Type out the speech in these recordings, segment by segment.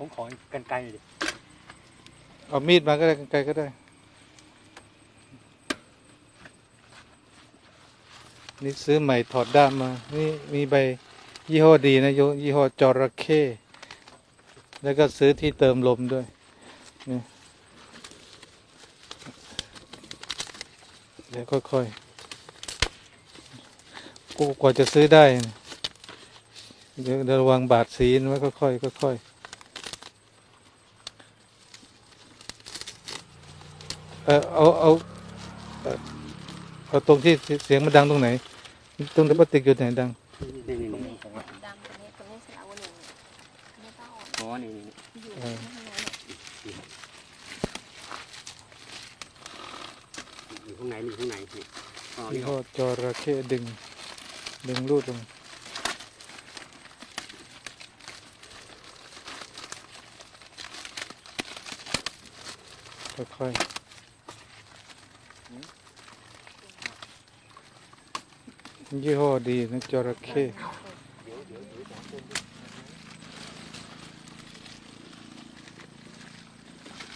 ผมขอกันไกลดิเอามีดมาก็ได้กันไกลก็ได้ นี่ซื้อใหม่ถอดด้ามมา นี่มีใบยี่ห้อดีนะยยี่ห้อจระเข้แล้วก็ซื้อที่เติมลมด้วยนี่เดี๋ยวค่อยๆกูกว่าจะซื้อได้ เดี๋ยวเดี๋ยวระวังบาดสีนไว้ค่อยๆค่อยๆ เออเอาเอาเอาตรงที่เสียงมันดังตรงไหน ตรงที่ปติกอยู่ไหนดังนี่นี่นี่ผมว่าดังตรงนี้ตรงนี้สระวหนึ่งอันนี้อ่อนอ๋อนี่นี่อยู่ข้างในอยู่ข้างในอยู่ข้างในนี่อ๋อนี่ห้อจระเข้ดึง ดึงรูดลงค่อยๆ ยี่ห้อดีนะจระเข้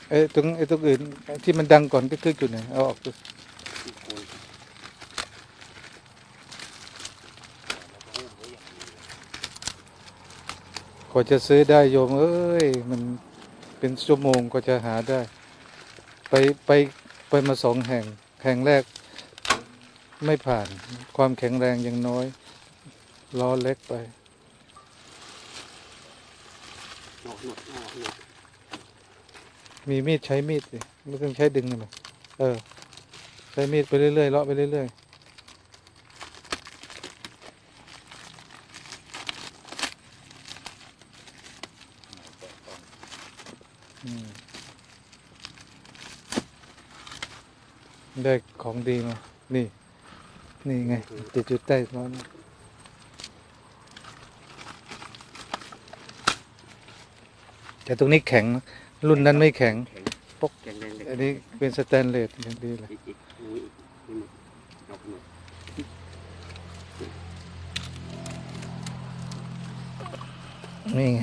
เอ้ตรงไอ้ตรงอื่นที่มันดังก่อนก็คือจุดไหนเอาออกดูกว่าจะซื้อได้โยม เอ้ย มันเป็นชั่วโมงกว่าจะหาได้ ไปไปไปมาสองแห่ง แห่งแรก ไม่ผ่านความแข็งแรงยังน้อย ล้อเล็กไปมีมีดใช้มีดสิไม่ต้องใช้ดึงเลยเออ ใช้มีดไปเรื่อยๆเลาะไปเรื่อยๆได้ของดีมา นี่ นี่ไงติดอยู่ใต้ร้อนแต่ตรงนี้แข็งนะรุ่นนั้นไม่แข็งแข็งปก แข็งแรงเลยอันนี้เป็นสแตนเลสอย่างดีเลย อีกอีกอุ้ยนี่มันเอาหนวดนี่ไง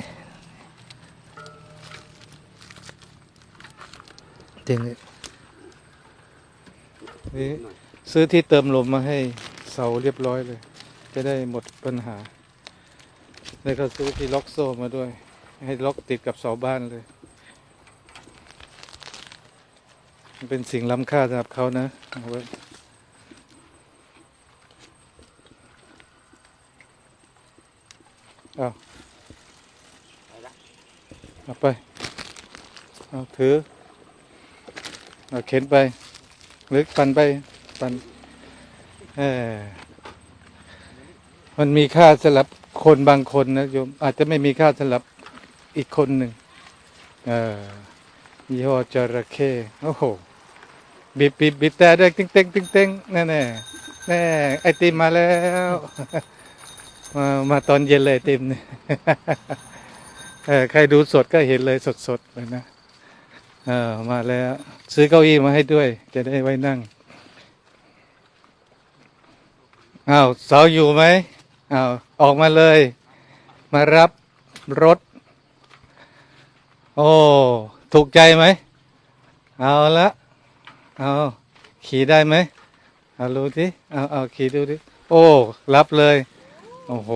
จริงนี่ นี่หน่อย ซื้อที่เติมลมมาให้เสาเรียบร้อยเลย จะได้หมดปัญหา แล้วก็ซื้อที่ล็อกโซ่มาด้วย ให้ล็อกติดกับเสาบ้านเลย เป็นสิ่งล้ำค่าสำหรับเขานะเอาไปเอาไป เอาถือ เอาเข็นไป หรือปั่นไป ปันเออมันมีค่าสำหรับคนบางคนนะโยมอาจจะไม่มีค่าสำหรับอีกคนหนึ่งเออยี่ห้อจระเข้โอ้โหบีบบีบบีบแต่ได้ติ๊งเต้งติ๊งเต้งแน่แน่แน่ไอติมมาแล้วมามาตอนเย็นเลยไอติมเนี่ยใครดูสดก็เห็นเลยสดสดๆเลยนะ เออมาแล้ว ซื้อเก้าอี้มาให้ด้วย จะได้ไว้นั่ง อ้าวสาวอยู่ไหมอ้าวออกมาเลย มารับรถ โอ้ ถูกใจไหม เอาละ เอาขี่ได้ไหมเอาดูสิเอาเอาขี่ดูดิ โอ้ รับเลย โอ้โห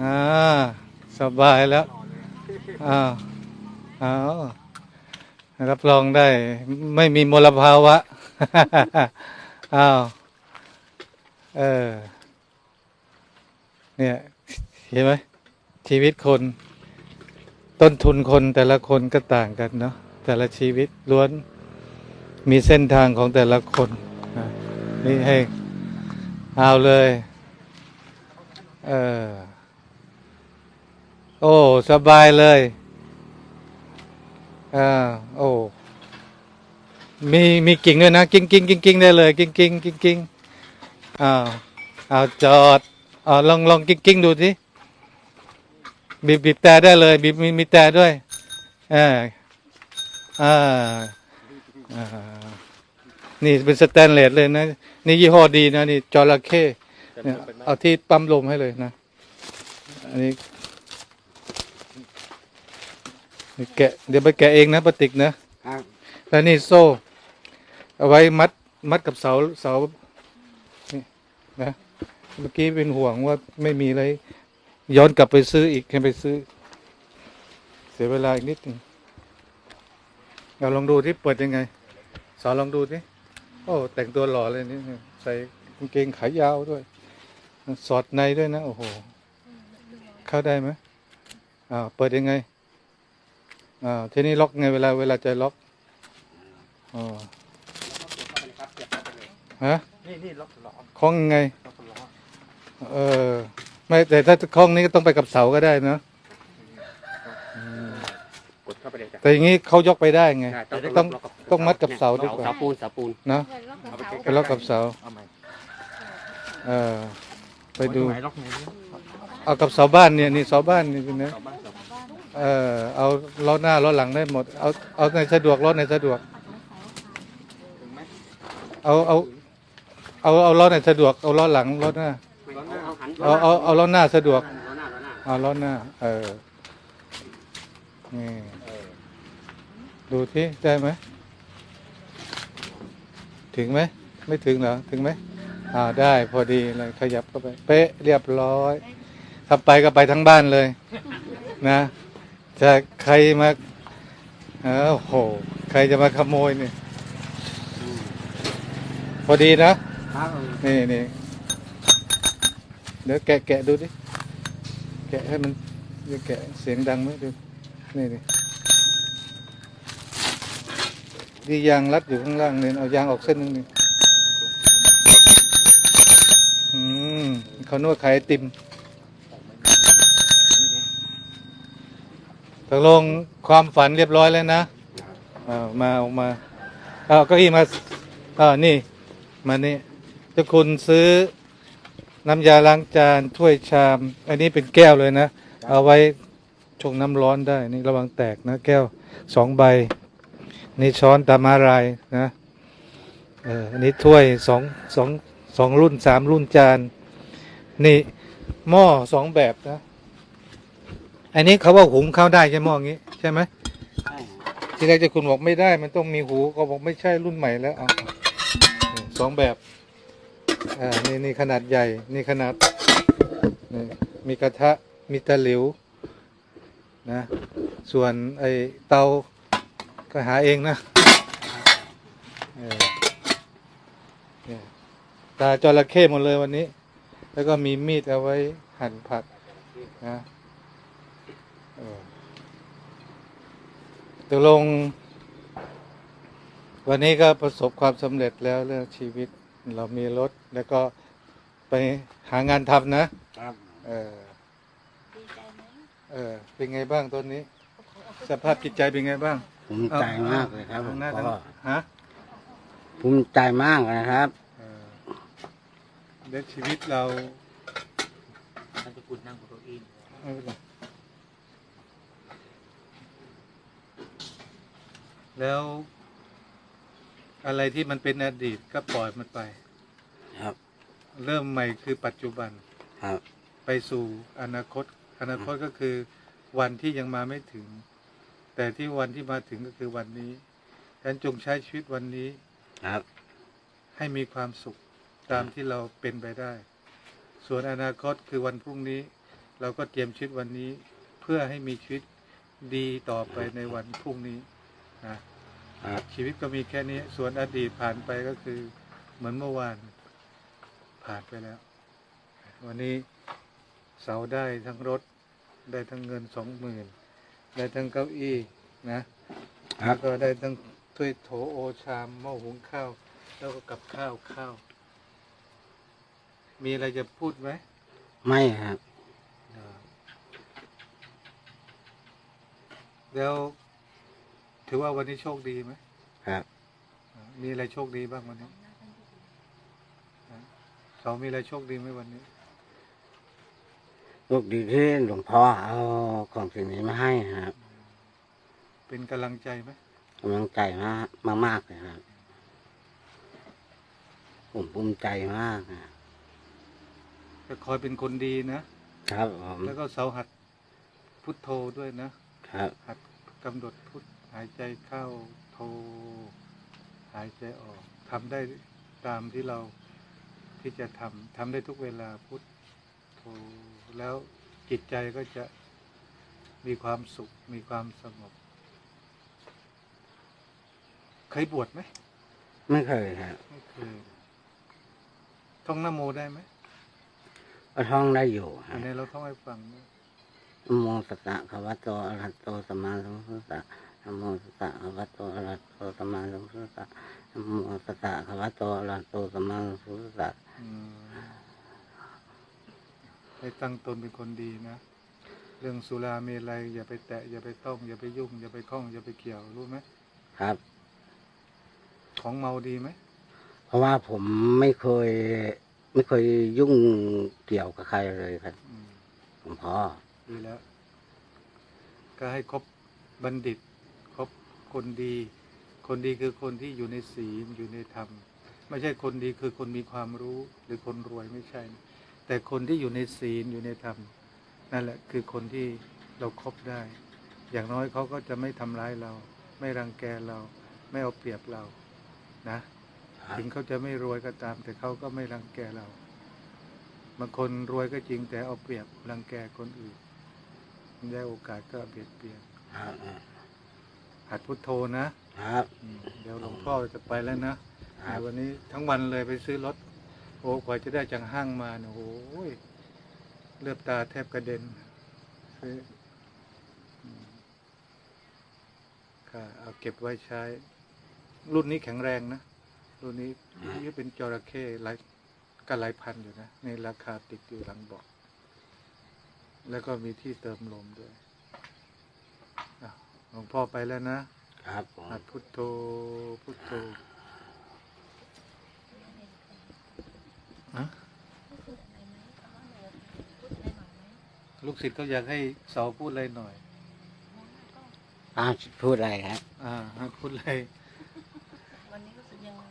อ่า สบายแล้วอ้าวอารับรองได้ ไม่มีมลภาวะ อ้าว เออ เนี่ย เห็นไหมชีวิตคน ต้นทุนคนแต่ละคนก็ต่างกันเนาะแต่ละชีวิตล้วนมีเส้นทางของแต่ละคนนี่ให้เอาเลย เออ โอ้ สบายเลยอ่าโอ้มีมีกิ่งด้วยนะ กิ่งกิ่งกิ่งกิ่งได้เลย กิ่งกิ่งกิ่งกิ่ง อ้าวเอาจอดเอาลองลองกิ่งกิ่งดูสิบีบบีบแต่ได้เลยบีบมีมีแต่ด้วยเอออ่าอ่านี่เป็นสแตนเลสเลยนะ นี่ยี่ห้อดีนะนี่จระเข้เนี่ยเอาที่ปั๊มลมให้เลยนะ อันนี้นี่แกะเดี๋ยวไปแกะเองนะปติกนะครับแล้วนี่โซ่ เอาไว้มัดมัดกับเสาเสานี่ นะเมื่อกี้เป็นห่วงว่าไม่มีอะไร ย้อนกลับไปซื้ออีกให้ไปซื้อ เสียเวลาอีกนิดนึงเราลองดูที่เปิดยังไง สอนลองดูที่โอ้ แต่งตัวหล่อเลยนี่ใส่กางเกงขายาวด้วย สอดในด้วยนะ โอ้โห เข้าได้ไหมอ่าเปิดยังไงอ่าทีนี้ล็อกไงเวลาเวลาจะล็อกอ๋อเข้าไปเลยครับเสียบเข้าไปเลยฮะ นี่นี่ล็อกล้อคล้องยังไง ล็อกล้อเออ ไม่แต่ถ้าคล้องนี้ก็ต้องไปกับเสาก็ได้นะอืมกดเข้าไปเลยจ้ะแต่อย่างนี้เขายกไปได้ไง ใช่ต้องล็กกับต้องมัดกับเสาดีกว่า เสาปูนเสาปูนนะเงินล็อกกระเอาไปเป๋าไปล็อกกับเสา เอาใหม่เออ ไปดูไหนล็อกไหนดิเอากับเสาบ้านเนี่ยนี่เสาบ้านนี่นะเสาบ้านเสาบ้านเออเอาล้อหน้าล้อหลังได้หมด เอาเอาในสะดวกล้อในสะดวก ถึงไหมเอาเอา เอาเอาล้อในสะดวกเอาล้อหลังล้อหน้าเอาเอาหันเอาเอาเอาล้อหน้าสะดวกล้อหน้าล้อหน้าเอาล้อหน้า เออนี่ดูที่ได้ไหมถึงไหมไม่ถึงเหรอถึงไหมอ่าได้พอดีเลยขยับเข้าไป เป๊ะเรียบร้อยถ้าไปก็ไปทั้งบ้านเลย นะ จะใครมาเออโห ใครจะมาขโมยเนี่ยพอดีนะ ครับนี่นี่เดี๋ยวแกะแกะดูดิ แกะให้มันเดี๋ยวแกะเสียงดังไหมดู นี่ดิดียางรัดอยู่ข้างล่างเนี่ยเอายางออกเส้นหนึงนี่อืมเขานวดขายติมตกลงความฝันเรียบร้อยแล้วนะเอามาออกมา เอาเก้าอี้มาอ่านี่ มานี่ ถ้าคุณซื้อน้ำยาล้างจานถ้วยชาม อันนี้เป็นแก้วเลยนะ เอาไว้ชงน้ำร้อนได้ นี่ระวังแตกนะ แก้วสองใบ นี่ช้อนตามารายนะเอออันนี้ถ้วยสองสองสองรุ่นสามรุ่นจาน นี่หม้อสองแบบนะ อันนี้เขาว่าหุงข้าวได้ใช่หม้ออย่างนี้ ใช่ไหมใช่ทีแรกจะคุณบอกไม่ได้ มันต้องมีหูเขาบอกไม่ใช่รุ่นใหม่แล้วเอานี่สองแบบ อ่านี่นี่ขนาดใหญ่ นี่ขนาดนี่มีกระทะมีตะหลิวนะส่วนไอเตาก็หาเองนะตาจระเข้หมดเลยวันนี้ แล้วก็มีมีดเอาไว้หั่นผักนะเออตกลง วันนี้ก็ประสบความสำเร็จแล้วเรื่องชีวิต เรามีรถแล้วก็ไปหางานทำนะ ครับเออ ดีใจไหมเออ เป็นไงบ้างตอนนี้ สภาพจิตใจเป็นไงบ้าง ภูมิใจมากเลยครับผมหน้าพ่ทั้งอฮะภูมิใจมากนะครับ เออเดี๋ยวชีวิตเราท่านจะกุดนั่งบนเก้าอี้ไม่เป็นไรแล้ว อะไรที่มันเป็นอดีตก็ปล่อยมันไป ครับ เริ่มใหม่คือปัจจุบัน ครับ ไปสู่อนาคต อนาคตก็คือวันที่ยังมาไม่ถึง แต่ที่วันที่มาถึงก็คือวันนี้ฉะนั้นจงใช้ชีวิตวันนี้ ครับ ให้มีความสุขตามที่เราเป็นไปได้ ส่วนอนาคตคือวันพรุ่งนี้ เราก็เตรียมชีวิตวันนี้ เพื่อให้มีชีวิตดีต่อไปในวันพรุ่งนี้นะครับ ชีวิตก็มีแค่นี้ ส่วนอดีตผ่านไปก็คือ เหมือนเมื่อวานผ่านไปแล้ว วันนี้เสาได้ทั้งรถ ได้ทั้งเงินสองหมื่นได้ทั้งเก้าอี้นะครัแล้บวก็ได้ทั้งถ้วยโถโอชามหม้อหุงข้าว แล้วก็กับข้าวข้าว มีอะไรจะพูดไหม ไม่ครับอ่าแล้ว ถือว่าวันนี้โชคดีไหมครับอ่ามีอะไรโชคดีบ้างวันนี้อ่าสองมีอะไรโชคดีไหมวันนี้ลูกดีที่หลวงพ่อเอาของสิ่งนี้มาให้ครับ เป็นกำลังใจไหมกำลังใจมากมากมากๆเลยครับ ผมภูมิใจมากนะจะคอยเป็นคนดีนะครับผมแล้วก็เสาหัดพุทโธด้วยนะครับ หัดกำหนดพุทหายใจเข้าโท หายใจออกทำได้ตามที่เราที่จะทำทำได้ทุกเวลาพุทโทแล้วจิตใจก็จะมีความสุข มีความสงบ เคยบวชไหม ไม่เคยครับไม่เคยท่องนโมได้ไหมก็ท่องได้อยู่คอัรับนนี้เราท่องให้ฟังนะ นะโมตัสสะภะคะวะโตอะระหะโตสัมมาสัมพุทธัสสะ นะโมตัสสะภะคะวะโตอะระหะโตสัมมาสัมพุทธัสสะนะโมตัสสะภะคะวะโตอะระหะโตสัมมาสัมพุทธัสสะอืมให้ตั้งตนเป็นคนดีนะ เรื่องสุราเมลัยอย่าไปแตะ อย่าไปต้อง อย่าไปยุ่ง อย่าไปคล้อง อย่าไปเกี่ยวรู้ไหมครับ ของเมาดีไหมเพราะว่าผมไม่เคย ไม่เคยยุ่งเกี่ยวกับใครเลยครับ อืมหลวงพ่อดีแล้ว ก็ให้คบบัณฑิตคบ คนดี คนดีคือคนที่อยู่ในศีลอยู่ในธรรม ไม่ใช่คนดีคือคนมีความรู้หรือคนรวยไม่ใช่นะแต่คนที่อยู่ในศีลอยู่ในธรรมนั่นแหละคือคนที่เราครบได้ อย่างน้อยเขาก็จะไม่ทำร้ายเรา ไม่รังแกเราไม่เอาเปรียบเรานะถึงเขาจะไม่รวยก็ตาม แต่เขาก็ไม่รังแกเราบางคนรวยก็จริงแต่เอาเปรียบรังแกคนอื่นได้โอกาสก็เบียดเบียน หัดพุทโธนะครับ อืมเดี๋ยวหลวงพ่อจะไปแล้วนะครับ วันนี้ทั้งวันเลยไปซื้อรถ โอ้กว่าจะได้จากห้างมาเนี่ยโอ้ยเลือบตาแทบกระเด็นซื้ออืมค่ะเอาเก็บไว้ใช้ รุ่นนี้แข็งแรงนะ รุ่นนี้นี่เป็นจระเข้หลายก็หลายพันอยู่นะ ในราคาติดอยู่หลังเบอก แล้วก็มีที่เติมลมด้วยอะห ลวงพ่อไปแล้วนะครับผมหัดพุทโธพุทโธอะพูดอะไรไหมอ๋อหนูพูดอะไรหน่อยไหมลูกศิษย์เขาอยากให้เสาพูดอะไรหน่อยมองหน้าก็อ้าวพูดอะไรครับอ่าให้พูดอะไรวันนี้รู้สึกยังไง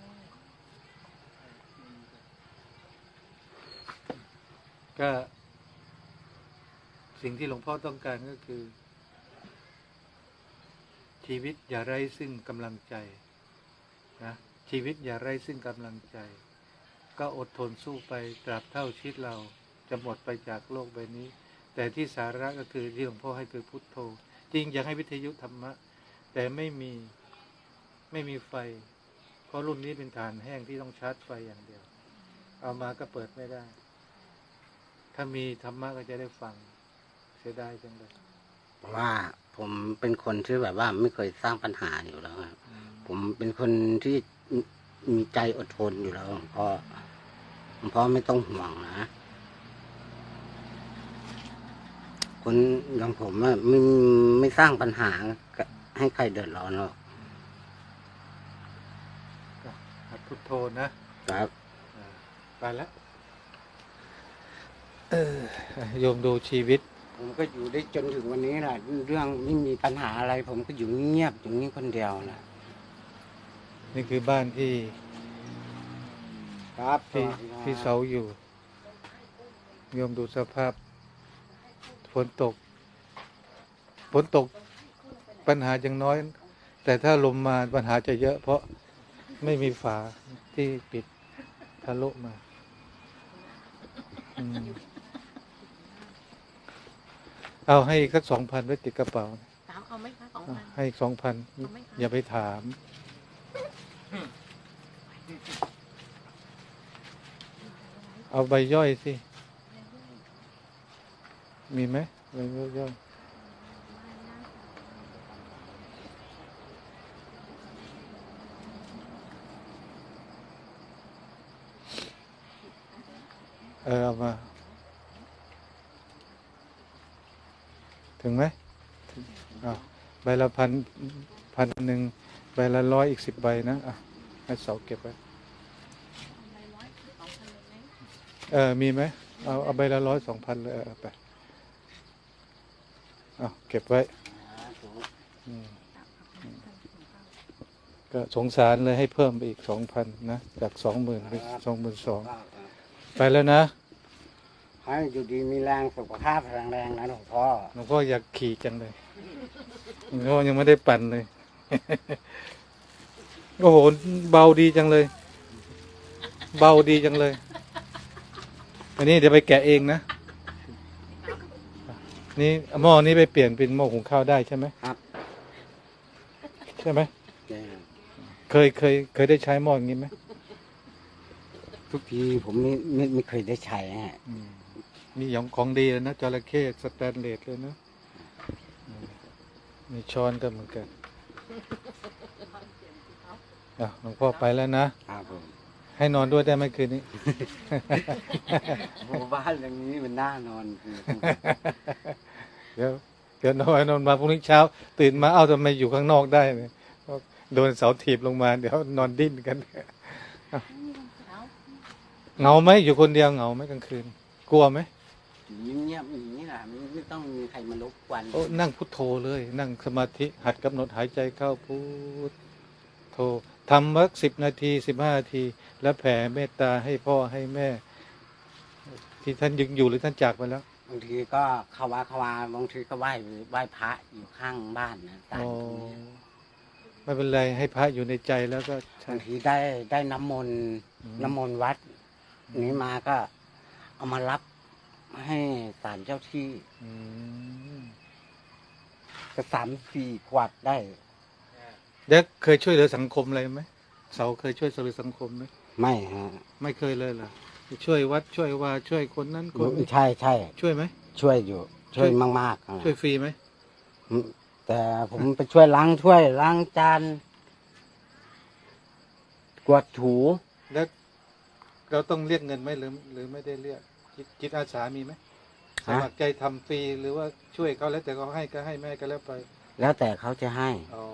ก็ สิ่งที่หลวงพ่อต้องการก็คือ ชีวิตอย่าไร้ซึ่งกำลังใจนะชีวิตอย่าไร้ซึ่งกำลังใจ ก็อดทนสู้ไปตราบเท่าชีวิตเราจะหมดไปจากโลกใบนี้ แต่ที่สาระก็คือที่หลวงพ่อให้คือพุทโธ จริงอยากให้วิทยุธรรมะ แต่ไม่มีไม่มีไฟ เพราะรุ่นนี้เป็นฐานแห้งที่ต้องชาร์จไฟอย่างเดียว เอามาก็เปิดไม่ได้ ถ้ามีธรรมะก็จะได้ฟังเสียดายจังเลยเพราะว่า ผมเป็นคนที่แบบว่าไม่เคยสร้างปัญหาอยู่แล้วครับ ผมเป็นคนที่มีมีใจอดทนอยู่แล้วหลวงพ่อหลวงพ่อไม่ต้องห่วงนะ คนอย่างผมอะไม่ไม่สร้างปัญหากับให้ใครเดือดร้อนหรอกก็หัดพุทโธนะครับอ่าไปแล้วเออโยมดูชีวิต ผมก็อยู่ได้จนถึงวันนี้แหละเรื่องไม่มีปัญหาอะไร ผมก็อยู่เงียบอยู่นี่คนเดียวนะนี่คือบ้านที่ครับที่ที่เสาอยู่โยมดูสภาพฝนตกฝนตกปัญหายังน้อย แต่ถ้าลมมาปัญหาจะเยอะ เพราะไม่มีฝาที่ปิดทะลุมา อืม เอาให้อีกสักสองพันไว้ติดกระเป๋าสาวเอาไหมคะสองอะพันให้สองพันเอาไหมคะอย่าไปถาม เอาใบย่อยสิ มีไหมใบย่อยเออเอามา ถึงไหมอ่าใบละพันพันหนึ่งใบละร้อยอีกสิบใบนะอะให้เสาเก็บไว้เออมีไหมเอาเอาใบละร้อยสองพันเลยเออเอาไปเอาเก็บไว้ก็สงสารเลยให้เพิ่มไปอีกสองพันนะ จากสองหมื่นเป็นสองหมื่นสองไปแล้วนะ ให้อยู่ดีมีแรงสุขภาพแข็งแรงนะหลวงพ่อหลวงพ่ออยากขี่จังเลยก็ยังไม่ได้ปั่นเลย โอ้โห เบาดีจังเลย เบาดีจังเลย อันนี้เดี๋ยวไปแกะเองนะ นี่หม้อนี้ไปเปลี่ยนเป็นหม้อหุงข้าวได้ใช่ไหมครับ ใช่ไหมเนี่ยเคยเคย เคยได้ใช้หม้ออย่างนี้ไหมทุกทีผมไม่ไม่ไม่เคยได้ใช้ฮะอื มนี่ของของดีเลยนะจระเข้สแตนเลสเลยนะอืมมีช้อนก็เหมือนกันอะหลวงพ่อไปแล้วนะ ครับผมให้นอนด้วยได้ไหมคืนนี้โอ้บ้านอย่างนี้มันน่านอนจริงเดี๋ยวเดี๋ยวนอนนอนมาพรุ่งนี้เช้า ตื่นมาเอ้าทำไมอยู่ข้างนอกได้เนี่ยโดนเสาถีบลงมา เดี๋ยวนอนดิ้นกันเหงาไหมอยู่คนเดียวเหงาไหมกลางคืน กลัวไหม เงียบๆอย่างนี้นะไม่ไม่ต้องมีใครมารบกวน โอ้นั่งพุทโธเลย นั่งสมาธิหัดกำหนดหายใจเข้าพุทโธทำวักสิบนาทีสิบห้านาที แล้วแผ่เมตตาให้พ่อให้แม่ ที่ท่านยังอยู่หรือท่านจากไปแล้ว บางทีก็เข้าวาเข้าวาบางทีก็ไหว้ไหว้พระอยู่ข้างบ้านนะตาอ๋อตรงนี้ไม่เป็นไรให้พระอยู่ในใจแล้วก็ใช่บางทีได้ได้น้ำมนต์ อืม น้ำมนต์วัดนี้มาก็เอามารับ ให้ศาลเจ้าที่อืมก็สามสี่ขวดได้ แล้วเคยช่วยเหลือสังคมอะไรไหมเสาเคยช่วยเหลือสังคมไหมไม่ฮะไม่เคยเลยเหรอช่วยวัดช่วยว่าช่วยคนนั้นคนนี้ใช่ใช่ช่วยไหม ช่วยอยู่ ช่วยมากๆอะช่วยฟรีไหมแต่ผมไปช่วยล้างถ้วยล้างจานกวาดถู แล้วเราต้องเรียกเงินไหมหรือหรือไม่ได้เรียก จิตจิตอาสามีไหมสฮะมัครใจทำฟรีหรือว่าช่วยเขาแล้วแต่เขาให้ก็ให้ไม่ให้ก็แล้วไป แล้วแต่เขาจะให้อ๋อ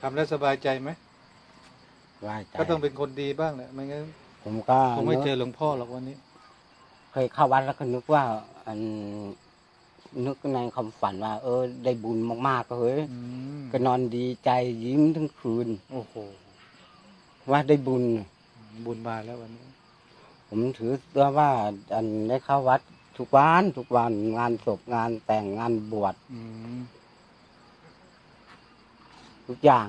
ทำแล้วสบายใจไหมว่าใจก็ต้องเป็นคนดีบ้างแหละไม่งั้นผมก็คงไม่เจนึอกหลวงพ่อหรอกวันนี้ เคยเข้าวัดแล้วก็นึกว่าอันนึกในความฝันว่า เออ ได้บุญมากๆก็เฮ้ยอืมก็นอนดีใจยิ้มทั้งคืน โอ้โหว่าได้บุญบุญมาแล้ววันนี้ ผมถือตัวว่าอันได้เข้าวัดทุกวันทุกวันงานศพงานแต่งงานบวชอืมทุกอย่าง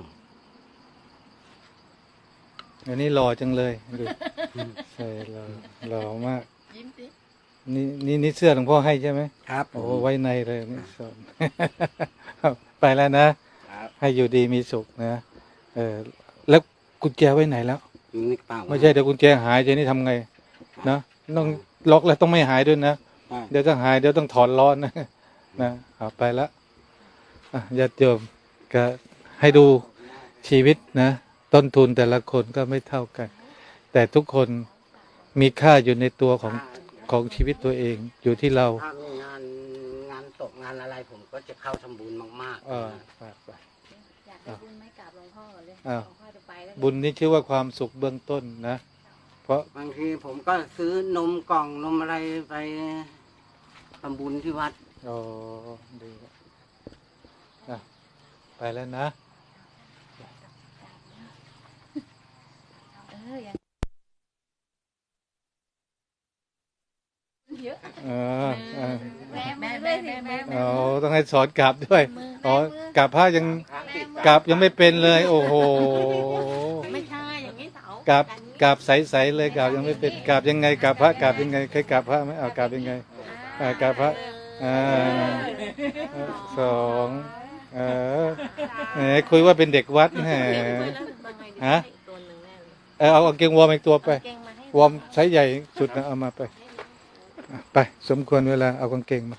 อันนี้หล่อจังเลยดูใช่หล่อหล่อมาก ยิ้มสินี่นี่นี่เสื้อหลวงพ่อให้ใช่ไหมครับโอ้ไว้ในเลยนี่สนไปแล้วนะ ครับให้อยู่ดีมีสุขนะเออแล้วกุญแจไว้ไหนแล้ว อยู่ในกระเป๋าไม่ใช่เดี๋ยวกุญแจหายเดี๋ยวนี้ทำไง นะต้องล็อกแล้วต้องไม่หายด้วยนะอ่าเดี๋ยวถ้าหายเดี๋ยวต้องถอนล้อนะนะเอาไปละอะญาติโยมก็ให้ดูชีวิตนะ ต้นทุนแต่ละคนก็ไม่เท่ากัน แต่ทุกคนมีค่าอยู่ในตัวของของชีวิตตัวเองอยู่ที่เราถ้ามีงานงานศพงานอะไรผมก็จะเข้าทำบุญมากเออไปไปอยากได้บุญไหมกราบหลวงพ่อก่อนเลยอ้าวหลวงพ่อจะไปแล้วบุญนี้ชื่อว่าความสุขเบื้องต้นนะ เพราะบางทีผมก็ซื้อนมกล่องนมอะไรไปทำบุญที่วัด อ๋อดีอะไปแล้วนะ เอออย่างเยอะเออเออแม่แม่แม่แม่แม่แม่อ๋อต้องให้สอนกลับด้วย มืออ๋อแม่มือกลับผ้ายัง กลับยังไม่เป็นเลย โอ้โห ไม่ใช่อย่างนี้เสากลับ อย่างนี้ กลับใสๆเลยกลับยังไม่เป็นกลับยังไงกลับพระกลับยังไงเคยกลับพระไหมเอากลับยังไงอ่ากราบพระอ่าสองเออแหมคุยว่าเป็นเด็กวัดแหมฮะตัวหนึ่งแน่เลยเออเอากางเกงวอร์มอีกตัวไปเก่งมาให้วอร์มไซส์ใหญ่สุดนะเอามาไปอะไป สมควรเวลาเอากางเกงมา